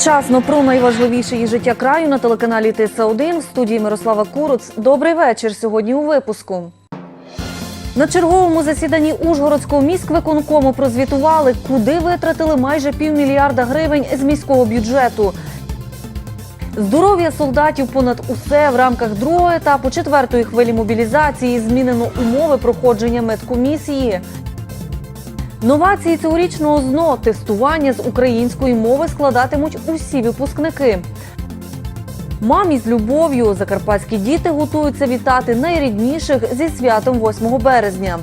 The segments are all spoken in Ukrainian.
Вчасно про найважливіше із життя краю на телеканалі Тиса 1 в студії Мирослава Куруц. Добрий вечір. Сьогодні у випуску. На черговому засіданні Ужгородського міськвиконкому прозвітували, куди витратили майже півмільярда гривень з міського бюджету. Здоров'я солдатів понад усе в рамках другого етапу четвертої хвилі мобілізації змінено умови проходження медкомісії. Новації цьогорічного ЗНО тестування з української мови складатимуть усі випускники. Мамі з любов'ю закарпатські діти готуються вітати найрідніших зі святом 8 березня.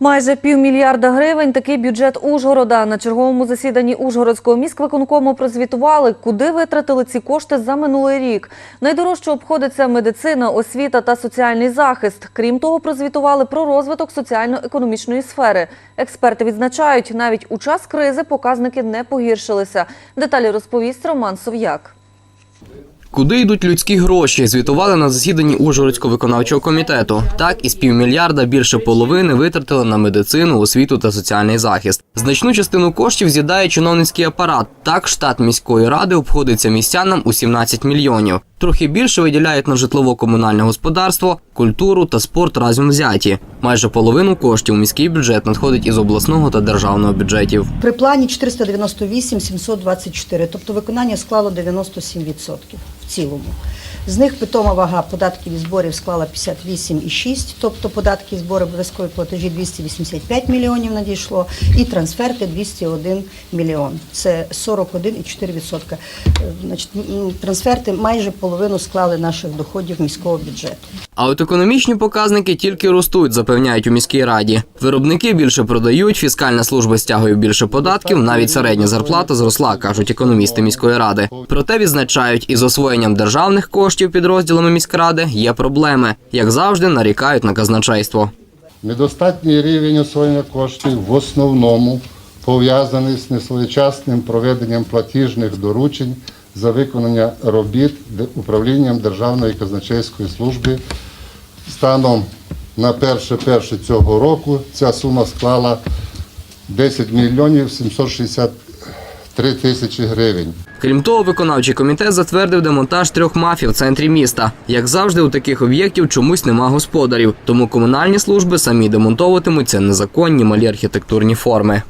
Майже півмільярда гривень такий бюджет Ужгорода. На черговому засіданні Ужгородського міськвиконкому прозвітували, куди витратили ці кошти за минулий рік. Найдорожче обходиться медицина, освіта та соціальний захист. Крім того, прозвітували про розвиток соціально-економічної сфери. Експерти відзначають, навіть у час кризи показники не погіршилися. Деталі розповість Роман Сов'як. Куди йдуть людські гроші? Звітували на засіданні Ужгородського виконавчого комітету. Так, із півмільярда більше половини витратили на медицину, освіту та соціальний захист. Значну частину коштів з'їдає чиновницький апарат. Так, штат міської ради обходиться містянам у 17 мільйонів. Трохи більше виділяють на житлово-комунальне господарство, культуру та спорт разом взяті. Майже половину коштів у міський бюджет надходить із обласного та державного бюджетів. При плані 498 724, тобто виконання склало 97% в цілому. З них питома вага податків і зборів склала 58,6, тобто податки і збори обов'язкові платежі 285 мільйонів надійшло, і трансферти 201 мільйон. Це 41,4%. Е, Значить, трансферти майже половину склали наших доходів міського бюджету. А от економічні показники тільки ростуть, запевняють у міській раді. Виробники більше продають, фіскальна служба стягує більше податків, навіть середня зарплата зросла, кажуть економісти міської ради. Проте відзначають, із освоєнням державних коштів підрозділами міськради є проблеми. Як завжди, нарікають на казначейство. Недостатній рівень освоєння коштів в основному пов'язаний з несвоєчасним проведенням платіжних доручень за виконання робіт управлінням Державної казначейської служби. Станом на 1.1 цього року ця сума склала 10 мільйонів 763 тисячі гривень. Крім того, виконавчий комітет затвердив демонтаж трьох мафій в центрі міста. Як завжди, у таких об'єктів чомусь нема господарів, тому комунальні служби самі демонтовуватимуться незаконні малі архітектурні форми.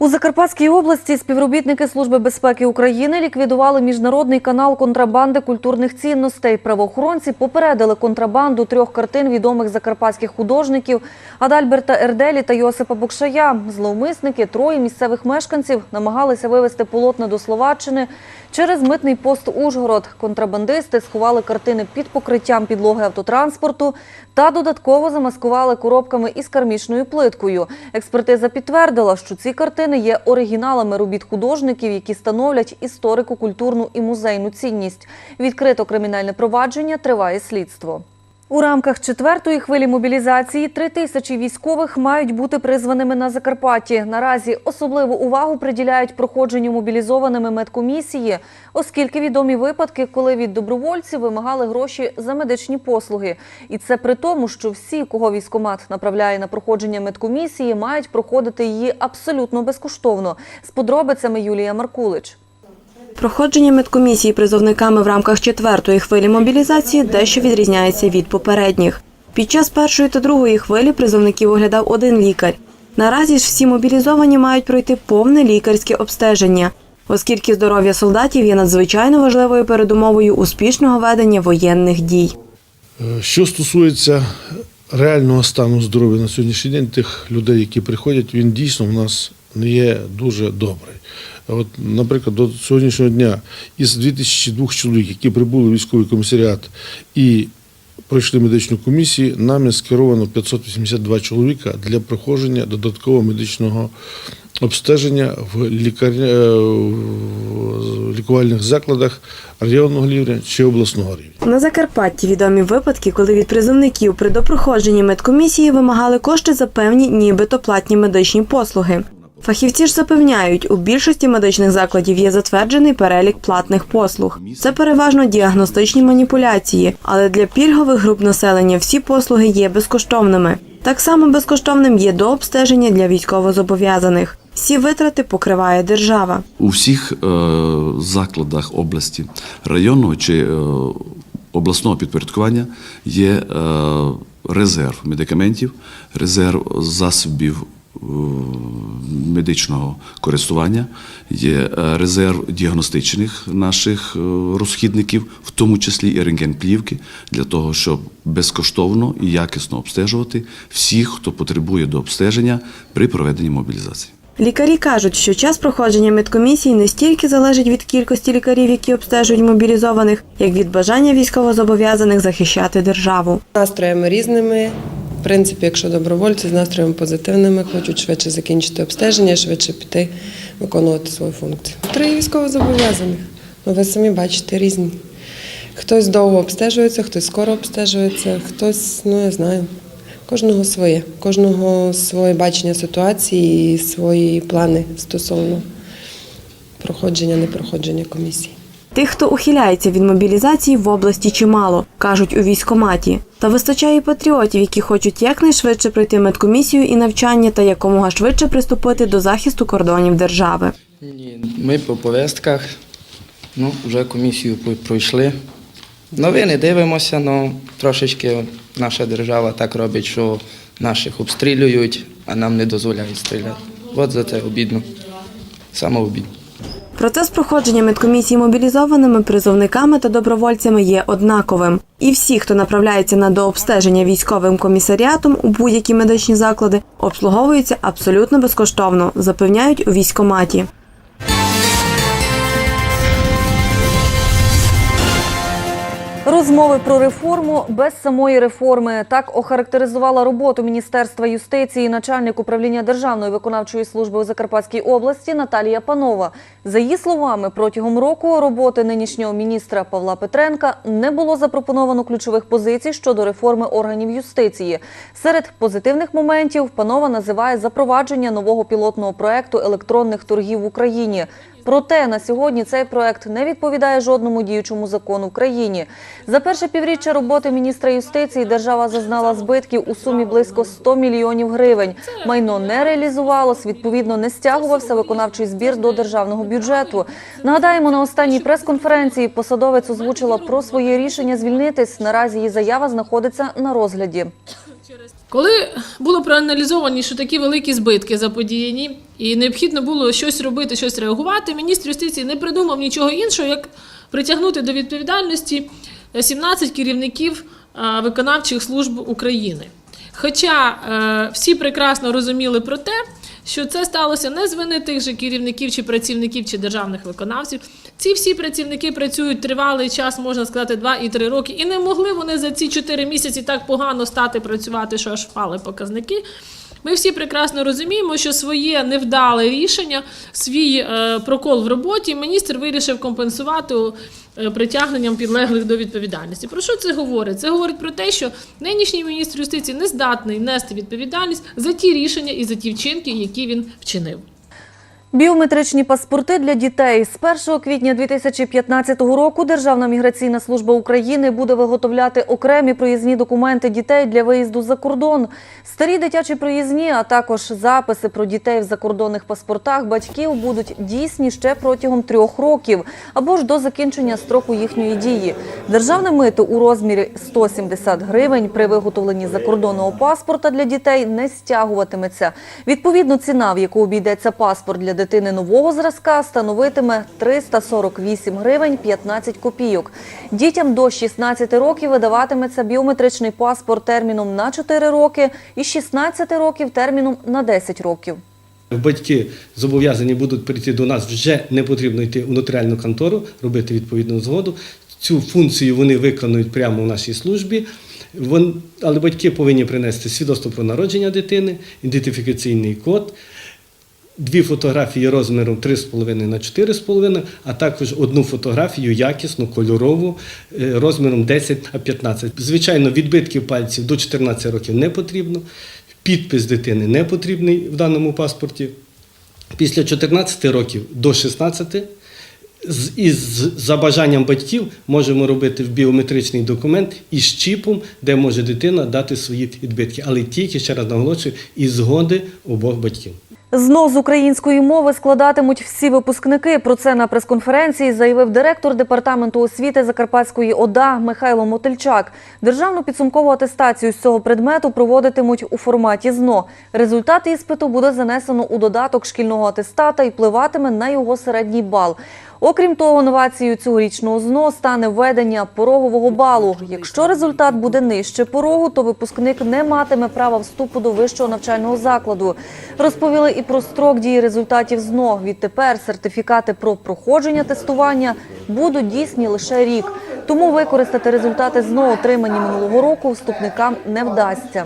У Закарпатській області співробітники Служби безпеки України ліквідували міжнародний канал контрабанди культурних цінностей. Правоохоронці попередили контрабанду трьох картин відомих закарпатських художників Адальберта Ерделі та Йосипа Букшая. Зловмисники, троє місцевих мешканців, намагалися вивезти полотна до Словаччини через митний пост Ужгород. Контрабандисти сховали картини під покриттям підлоги автотранспорту та додатково замаскували коробками із кармічною плиткою. Експертиза підтвердила, що ці картини є оригіналами робіт художників, які становлять історико-культурну і музейну цінність. Відкрито кримінальне провадження триває слідство. У рамках четвертої хвилі мобілізації три тисячі військових мають бути призваними на Закарпатті. Наразі особливу увагу приділяють проходженню мобілізованими медкомісії, оскільки відомі випадки, коли від добровольців вимагали гроші за медичні послуги. І це при тому, що всі, кого військомат направляє на проходження медкомісії, мають проходити її абсолютно безкоштовно. З подробицями Юлія Маркулич. Проходження медкомісії призовниками в рамках четвертої хвилі мобілізації дещо відрізняється від попередніх. Під час першої та другої хвилі призовників оглядав один лікар. Наразі ж всі мобілізовані мають пройти повне лікарське обстеження, оскільки здоров'я солдатів є надзвичайно важливою передумовою успішного ведення воєнних дій. Е, Що стосується реального стану здоров'я на сьогоднішній день, тих людей, які приходять, він дійсно в нас не є дуже добрий. От, наприклад, до сьогоднішнього дня із 2002 чоловік, які прибули в військовий комісаріат і пройшли медичну комісію, нами скеровано 582 чоловіка для проходження додаткового медичного обстеження в, лікар... е, в лікувальних закладах районного рівня чи обласного рівня. На Закарпатті відомі випадки, коли від призовників при допроходженні медкомісії вимагали кошти за певні нібито платні медичні послуги. Фахівці ж запевняють, у більшості медичних закладів є затверджений перелік платних послуг. Це переважно діагностичні маніпуляції, але для пільгових груп населення всі послуги є безкоштовними. Так само безкоштовним є дообстеження для військовозобов'язаних. Всі витрати покриває держава. У всіх е, закладах області, районного чи е, обласного підпорядкування є е, резерв медикаментів, резерв засобів медичного користування, є е, резерв діагностичних наших е, розхідників, в тому числі і рентгенплівки, для того, щоб безкоштовно і якісно обстежувати всіх, хто потребує до обстеження при проведенні мобілізації. Лікарі кажуть, що час проходження медкомісії не стільки залежить від кількості лікарів, які обстежують мобілізованих, як від бажання військовозобов'язаних захищати державу. Настроями різними. В принципі, якщо добровольці з настроями позитивними, хочуть швидше закінчити обстеження, швидше піти виконувати свою функцію. Три військовозобов'язаних. Ну, ви самі бачите різні. Хтось довго обстежується, хтось скоро обстежується, хтось, ну я знаю, кожного своє, кожного своє бачення ситуації і свої плани стосовно проходження, непроходження комісії. Тих, хто ухиляється від мобілізації в області чимало, кажуть у військкоматі. Та вистачає патріотів, які хочуть якнайшвидше пройти медкомісію і навчання та якомога швидше приступити до захисту кордонів держави. Ми по повестках, ну, вже комісію пройшли. Новини дивимося, але трошечки наша держава так робить, що наших обстрілюють, а нам не дозволяють стріляти. От за це обідно. Саме обідно. Процес проходження медкомісії мобілізованими призовниками та добровольцями є однаковим. І всі, хто направляється на дообстеження військовим комісаріатом у будь-які медичні заклади, обслуговуються абсолютно безкоштовно, запевняють у військкоматі. Розмови про реформу без самої реформи так охарактеризувала роботу Міністерства юстиції начальник управління Державної виконавчої служби у Закарпатській області Наталія Панова. За її словами, протягом року роботи нинішнього міністра Павла Петренка не було запропоновано ключових позицій щодо реформи органів юстиції. Серед позитивних моментів Панова називає запровадження нового пілотного проекту електронних торгів в Україні. Проте на сьогодні цей проект не відповідає жодному діючому закону в країні. За перше півріччя роботи міністра юстиції держава зазнала збитків у сумі близько 100 мільйонів гривень. Майно не реалізувалось, відповідно, не стягувався виконавчий збір до державного бюджету. Нагадаємо, на останній прес-конференції посадовець озвучила про своє рішення звільнитись. Наразі її заява знаходиться на розгляді. Коли було проаналізовані, що такі великі збитки заподіяні, і необхідно було щось робити, щось реагувати, міністр юстиції не придумав нічого іншого, як притягнути до відповідальності 17 керівників виконавчих служб України. Хоча е, всі прекрасно розуміли про те, що це сталося не з вини тих же керівників чи працівників чи державних виконавців. Ці всі працівники працюють тривалий час, можна сказати, 2 і 3 роки, і не могли вони за ці 4 місяці так погано стати працювати, що аж впали показники. Ми всі прекрасно розуміємо, що своє невдале рішення, свій е, прокол в роботі міністр вирішив компенсувати е, притягненням підлеглих до відповідальності. Про що це говорить? Це говорить про те, що нинішній міністр юстиції не здатний нести відповідальність за ті рішення і за ті вчинки, які він вчинив. Біометричні паспорти для дітей з 1 квітня 2015 року Державна міграційна служба України буде виготовляти окремі проїзні документи дітей для виїзду за кордон. Старі дитячі проїзні, а також записи про дітей в закордонних паспортах батьків будуть дійсні ще протягом трьох років або ж до закінчення строку їхньої дії. Державне мито у розмірі 170 гривень при виготовленні закордонного паспорта для дітей не стягуватиметься. Відповідно, ціна, в яку обійдеться паспорт для дитини нового зразка, становитиме 348 гривень 15 копійок. Дітям до 16 років видаватиметься біометричний паспорт терміном на 4 роки і 16 років терміном на 10 років. Батьки зобов'язані будуть прийти до нас, вже не потрібно йти у нотаріальну контору, робити відповідну згоду. Цю функцію вони виконують прямо в нашій службі. Але батьки повинні принести свідоцтво про народження дитини, ідентифікаційний код, дві фотографії розміром 3,5 на 4,5, а також одну фотографію якісну, кольорову, е, розміром 10 на 15. Звичайно, відбитків пальців до 14 років не потрібно. Підпис дитини не потрібний в даному паспорті. Після 14 років до 16 з- із за бажанням батьків можемо робити в біометричний документ із чіпом, де може дитина дати свої відбитки, але тільки ще раз наголошую, із згоди обох батьків. ЗНО з української мови складатимуть всі випускники. Про це на прес-конференції заявив директор департаменту освіти Закарпатської ОДА Михайло Мотильчак. Державну підсумкову атестацію з цього предмету проводитимуть у форматі ЗНО. Результат іспиту буде занесено у додаток шкільного атестата і впливатиме на його середній бал. Окрім того, новацією цьогорічного ЗНО стане введення порогового балу. Якщо результат буде нижче порогу, то випускник не матиме права вступу до вищого навчального закладу. Розповіли і про строк дії результатів ЗНО. Відтепер сертифікати про проходження тестування будуть дійсні лише рік. Тому використати результати ЗНО, отримані минулого року, вступникам не вдасться.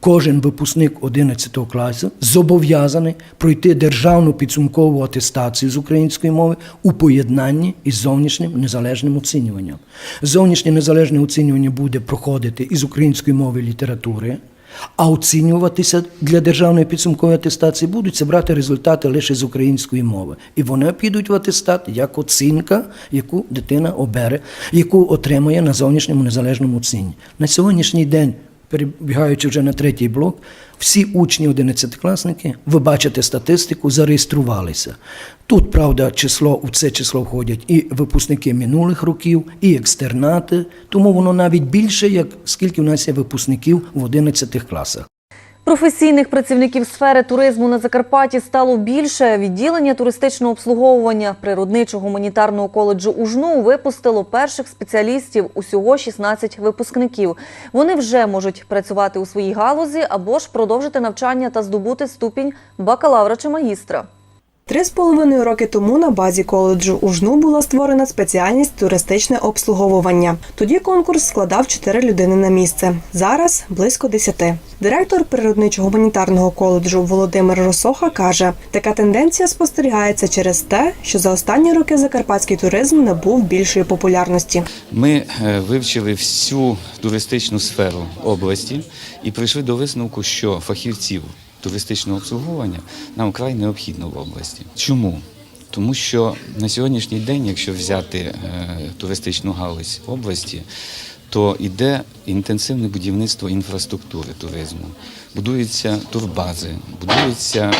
Кожен випускник 11 класу зобов'язаний пройти державну підсумкову атестацію з української мови у поєднанні із зовнішнім незалежним оцінюванням. Зовнішнє незалежне оцінювання буде проходити із української мови літератури, а оцінюватися для державної підсумкової атестації будуть брати результати лише з української мови. І вони підуть в атестат як оцінка, яку дитина обере, яку отримує на зовнішньому незалежному оцінні. На сьогоднішній день перебігаючи вже на третій блок, всі учні 11-класники, ви бачите статистику, зареєструвалися. Тут, правда, число у це число входять і випускники минулих років, і екстернати, тому воно навіть більше, як скільки в нас є випускників в 11 класах. Професійних працівників сфери туризму на Закарпатті стало більше. Відділення туристичного обслуговування природничо-гуманітарного коледжу УЖНУ випустило перших спеціалістів, усього 16 випускників. Вони вже можуть працювати у своїй галузі або ж продовжити навчання та здобути ступінь бакалавра чи магістра. Три з половиною роки тому на базі коледжу УЖНУ була створена спеціальність туристичне обслуговування. Тоді конкурс складав 4 людини на місце. Зараз близько 10. Директор природничо-гуманітарного коледжу Володимир Росоха каже, така тенденція спостерігається через те, що за останні роки закарпатський туризм набув більшої популярності. Ми е, вивчили всю туристичну сферу області і прийшли до висновку, що фахівців туристичного обслуговування нам вкрай необхідно в області. Чому? Тому що на сьогоднішній день, якщо взяти е, туристичну галузь області, то йде інтенсивне будівництво інфраструктури туризму. Будуються турбази, будуються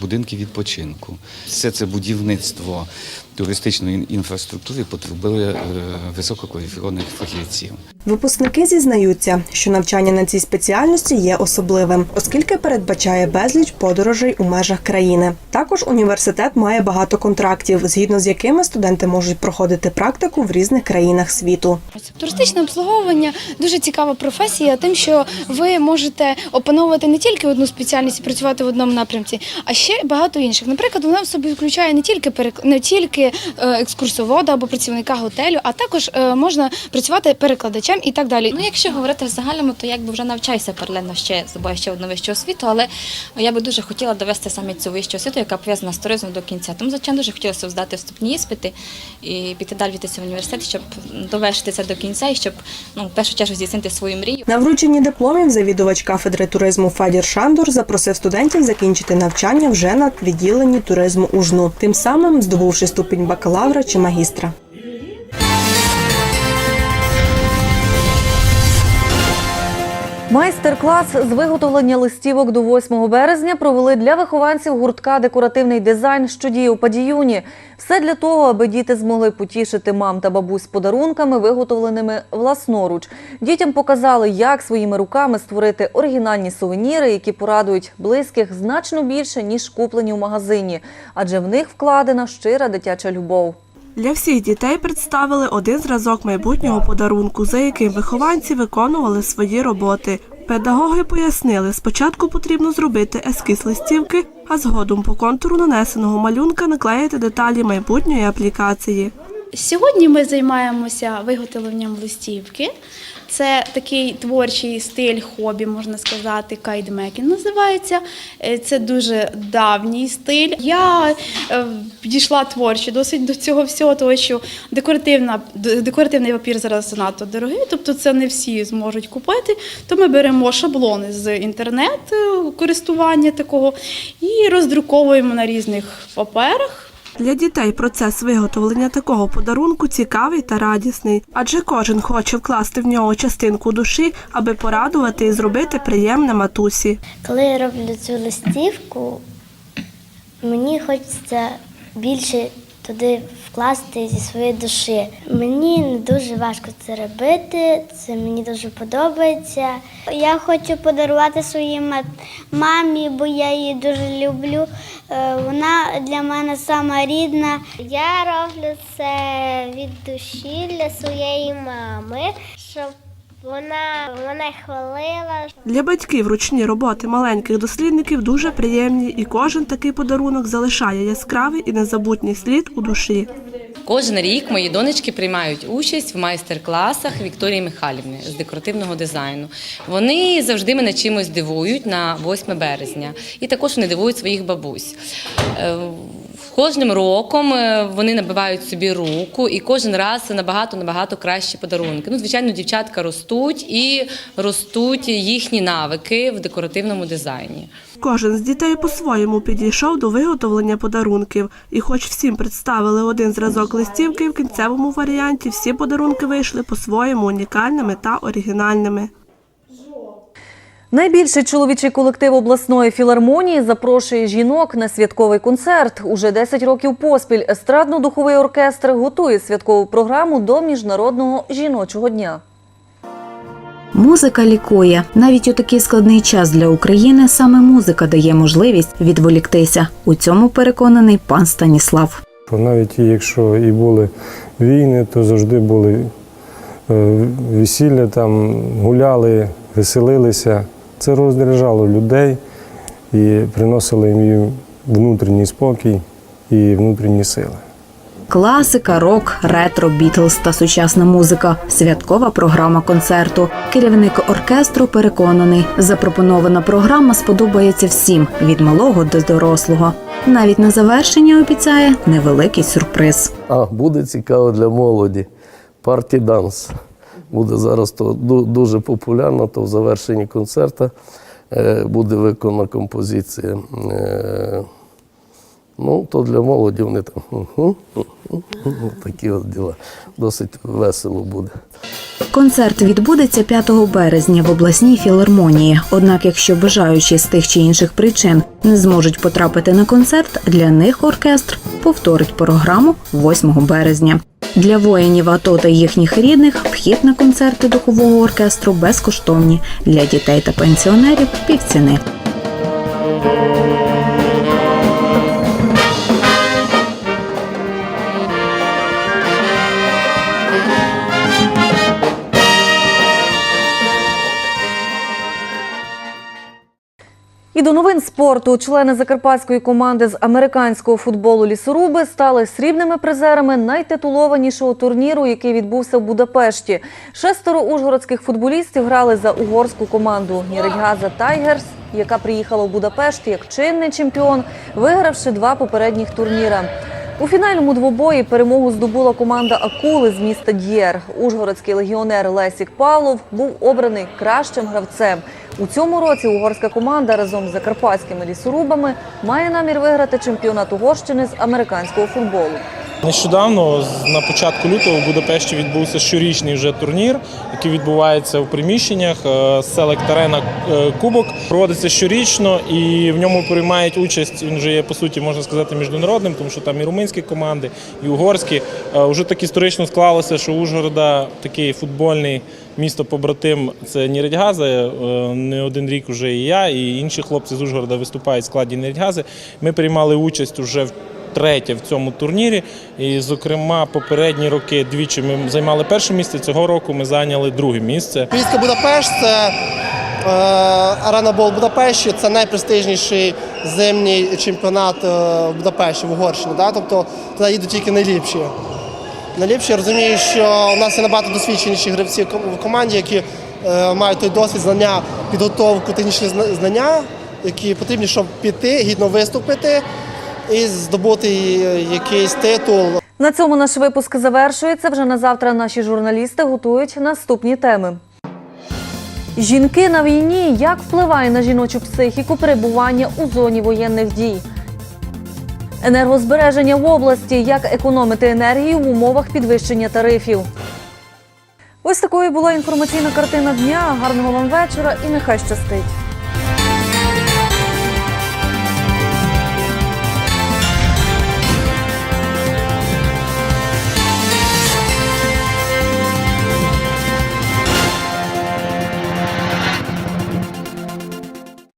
будинки відпочинку. Все це будівництво туристичної інфраструктури потребує е, висококваліфікованих фахівців. Випускники зізнаються, що навчання на цій спеціальності є особливим, оскільки передбачає безліч подорожей у межах країни. Також університет має багато контрактів, згідно з якими студенти можуть проходити практику в різних країнах світу. Туристичне обслуговування дуже цікава професія, тим, що ви можете опановувати не тільки одну спеціальність і працювати в одному напрямці, а ще багато інших. Наприклад, вона в собі включає не тільки перек- не тільки е, екскурсовода або працівника готелю, а також е, можна працювати перекладачем і так далі. Ну, якщо говорити в загальному, то якби вже навчаюся паралельно ще здобуваю ще одну вищу освіту, але я би дуже хотіла довести саме цю вищу освіту, яка пов'язана з туризмом до кінця. Тому, звичайно, дуже хотілося здати вступні іспити і піти далі вітися в університет, щоб довершити це до кінця і щоб ну, в першу чергу здійснити свою мрію. На врученні дипломів завідувач кафедри туризму Федір Шандор запросив студентів закінчити навчання вже на відділенні туризму УЖНУ, тим самим здобувши ступінь бакалавра чи магістра. Майстер-клас з виготовлення листівок до 8 березня провели для вихованців гуртка Декоративний дизайн, що діє у Падіюні. Все для того, аби діти змогли потішити мам та бабусь подарунками, виготовленими власноруч. Дітям показали, як своїми руками створити оригінальні сувеніри, які порадують близьких значно більше, ніж куплені в магазині, адже в них вкладена щира дитяча любов. Для всіх дітей представили один зразок майбутнього подарунку, за яким вихованці виконували свої роботи. Педагоги пояснили, спочатку потрібно зробити ескіз листівки, а згодом по контуру нанесеного малюнка наклеїти деталі майбутньої аплікації. Сьогодні ми займаємося виготовленням листівки. Це такий творчий стиль хобі, можна сказати, кайдмекінг називається. Е, Це дуже давній стиль. Я е, підійшла творчо досить до цього всього, тому що декоративна, декоративний папір зараз занадто дорогий, тобто це не всі зможуть купити. То ми беремо шаблони з інтернету користування такого і роздруковуємо на різних паперах. Для дітей процес виготовлення такого подарунку цікавий та радісний, адже кожен хоче вкласти в нього частинку душі, аби порадувати і зробити приємне матусі. Коли я роблю цю листівку, Мені хочеться більше туди вкласти зі своєї душі. Мені не дуже важко це робити, це мені дуже подобається. Я хочу подарувати своїй мамі, бо я її дуже люблю. Е, Вона для мене сама рідна. Я роблю це від душі для своєї мами, щоб вона мене хвалила. Для батьків ручні роботи маленьких дослідників дуже приємні, і кожен такий подарунок залишає яскравий і незабутній слід у душі. Кожен рік мої донечки приймають участь в майстер-класах Вікторії Михайлівни з декоративного дизайну. Вони завжди мене чимось дивують на 8 березня, і також вони дивують своїх бабусь. Кожним роком е, вони набивають собі руку, і кожен раз набагато набагато кращі подарунки. Ну, звичайно, дівчатка ростуть і ростуть їхні навики в декоративному дизайні. Кожен з дітей по-своєму підійшов до виготовлення подарунків, і хоч всім представили один зразок листівки, в кінцевому варіанті всі подарунки вийшли по-своєму унікальними та оригінальними. Найбільший чоловічий колектив обласної філармонії запрошує жінок на святковий концерт. Уже 10 років поспіль естрадно-духовий оркестр готує святкову програму до міжнародного жіночого дня. Музика лікує. Навіть у такий складний час для України саме музика дає можливість відволіктися. У цьому переконаний пан Станіслав. Навіть якщо і були війни, то завжди були е, весілля, там гуляли, веселилися. Це розряджало людей і приносило їм внутрішній спокій і внутрішні сили. Класика, рок, ретро, бітлз та сучасна музика. Святкова програма концерту. Керівник оркестру переконаний, запропонована програма сподобається всім від малого до дорослого. Навіть на завершення обіцяє невеликий сюрприз. А, буде цікаво для молоді. Парті данс. Буде зараз то ду- дуже популярно, то в завершенні концерту е, буде виконана композиція. Ну, то для молоді вони там. Такі от діла. Досить весело буде. Концерт відбудеться 5 березня в обласній філармонії. Однак, якщо бажаючі з тих чи інших причин не зможуть потрапити на концерт, для них оркестр повторить програму 8 березня. Для воїнів АТО та їхніх рідних вхід на концерти духового оркестру безкоштовні. Для дітей та пенсіонерів півціни. І до новин спорту члени закарпатської команди з американського футболу лісоруби стали срібними призерами найтитулованішого турніру, який відбувся в Будапешті. Шестеро ужгородських футболістів грали за угорську команду Нірельгаза Тайгерс, яка приїхала в Будапешт як чинний чемпіон, вигравши два попередніх турніра. У фінальному двобої перемогу здобула команда Акули з міста Д'єр. Ужгородський легіонер Лесік Павлов був обраний кращим гравцем. У цьому році угорська команда разом з закарпатськими лісорубами має намір виграти чемпіонат Угорщини з американського футболу. Нещодавно, на початку лютого, в Будапешті відбувся щорічний вже турнір, який відбувається в приміщеннях Селект Арена Кубок. Проводиться щорічно і в ньому приймають участь. Він вже є по суті, можна сказати, міжнародним, тому що там і румунські команди, і угорські. Е, Уже так історично склалося, що Ужгорода такий футбольний місто побратим це Нірядьгази. Е, Не один рік вже і я, і інші хлопці з Ужгорода виступають в складі Нірядьгази. Ми приймали участь уже в третє в цьому турнірі. І, зокрема, попередні роки двічі ми займали перше місце. Цього року ми зайняли друге місце. Місто Будапешт це е, Арена Бол Будапешті, це найпрестижніший зимній чемпіонат е, в Будапешті в Угорщині. Да? Тобто туди їдуть тільки найліпші. Найліпші я розумію, що у нас є набагато досвідченіші гравці в команді, які е, мають той досвід, знання, підготовку, технічні знання, які потрібні, щоб піти, гідно виступити і здобути е, якийсь титул. На цьому наш випуск завершується. Вже на завтра наші журналісти готують наступні теми. Жінки на війні як впливає на жіночу психіку перебування у зоні воєнних дій? Енергозбереження в області як економити енергію в умовах підвищення тарифів. Ось такою була інформаційна картина дня. Гарного вам вечора і нехай щастить.